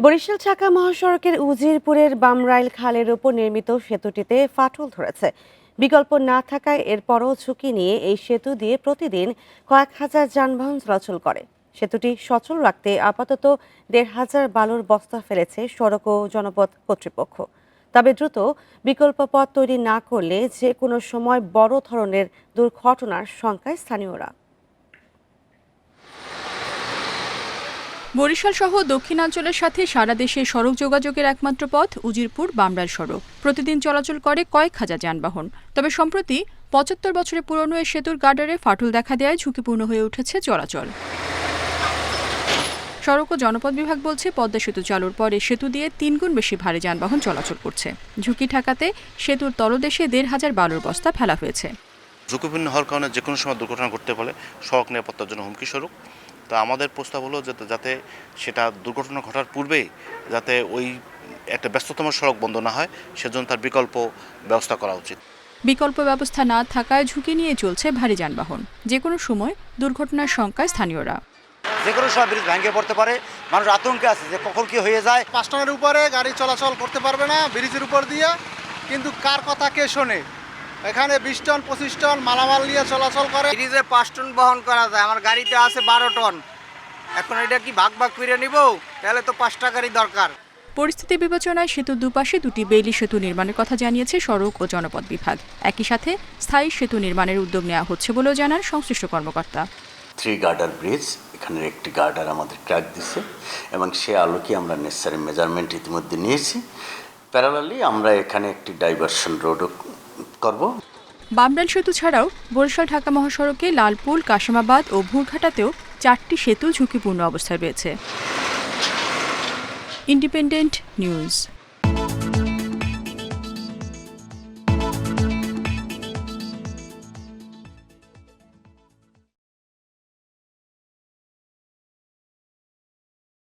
বরিশাল ছাকা মহাসড়কের উজিরপুরের বামরাইল খালের ওপর নির্মিত সেতুটিতে ফাটল ধরেছে। বিকল্প না থাকায় এরপরও ঝুঁকি নিয়ে এই সেতু দিয়ে প্রতিদিন কয়েক হাজার যানবাহন চলাচল করে। সেতুটি সচল রাখতে আপাতত দেড় হাজার বালুর বস্তা ফেলেছে সড়ক ও জনপথ কর্তৃপক্ষ। তবে দ্রুত বিকল্প পথ তৈরি না করলে যে কোনো সময় বড় ধরনের দুর্ঘটনার শঙ্কায় স্থানীয়রা। বরিশাল সহ দক্ষিণাঞ্চলের সাথে সারা দেশে সড়ক যোগাযোগের একমাত্র পথ উজিরপুর বামরাল সড়ক। প্রতিদিন চলাচল করে কয়েক হাজার যানবাহন। তবে সম্প্রতি পঁচাত্তর বছরের পুরনো এই সেতুর গার্ডারে ফাটল দেখা দেওয়ায় ঝুঁকিপূর্ণ হয়ে উঠেছে চলাচল। সড়ক ও জনপদ বিভাগ বলছে, পদ্মা সেতু চালুর পরে সেতু দিয়ে তিনগুণ বেশি ভারী যানবাহন চলাচল করছে। ঝুঁকি ঠেকাতে সেতুর তলদেশে দেড় হাজার বালুর বস্তা ফেলা হয়েছে। ঝুঁকিপূর্ণ হওয়ার কারণে যে কোনো সময় দুর্ঘটনা ঘটতে পারে। সড়ক নিরাপত্তার জন্য হুমকি স্বরূপ। তো আমাদের প্রস্তাব হলো যে যাতে সেটা দুর্ঘটনা ঘটার পূর্বেই যাতে ওই একটা ব্যস্ততম সড়ক বন্ধ না হয় সেজন্য তার বিকল্প ব্যবস্থা করা উচিত। বিকল্প ব্যবস্থা না থাকায় ঝুঁকি নিয়ে চলছে ভারী যানবাহন। যে কোনো সময় দুর্ঘটনার শঙ্কায় স্থানীয়রা। যে কোনো সময় ব্রিজ ভেঙে পড়তে পারে মানুষ আতঙ্কে আছে যে কখন কি হয়ে যায়। পাঁচ টনের উপরে গাড়ি চলাচল করতে পারবে না ব্রিজের উপর দিয়ে কিন্তু কার কথা কে শোনে? এখানে বিশ টন পঁচিশ টন মালামাল নিয়ে চলাচল করে। ব্রিজে পাঁচ টন বহন করা যায়। আমার গাড়িতে আছে বারো টন। এখন এটা কি ভাগ ভাগ করে নিব? তাহলে তো পাঁচ টাকারই দরকার। পরিস্থিতি বিবেচনায় সেতুর দুপাশে দুটি বেইলি সেতু নির্মাণের কথা জানিয়েছে সড়ক ও জনপদ বিভাগ। একই সাথে স্থায়ী সেতু নির্মাণের উদ্যোগ নেওয়া হচ্ছে বলেও জানান সংশ্লিষ্ট কর্মকর্তা। থ্রি গার্ডার ব্রিজ এখানের একটি গার্ডার আমাদের ট্র্যাক দিছে এবং সে আলোকে আমরা নেসারি মেজারমেন্ট ইতিমধ্যে নিয়েছি। প্যারালালি আমরা এখানে একটি ডাইভারশন রোডও করব। বামরাল সেতু ছাড়াও বরিশাল, ঢাকা মহাসড়কে লালপুল কাশিমাবাদ ও ভুরঘাটাতেও চারটি সেতু ঝুঁকিপূর্ণ অবস্থায় রয়েছে। Independent News.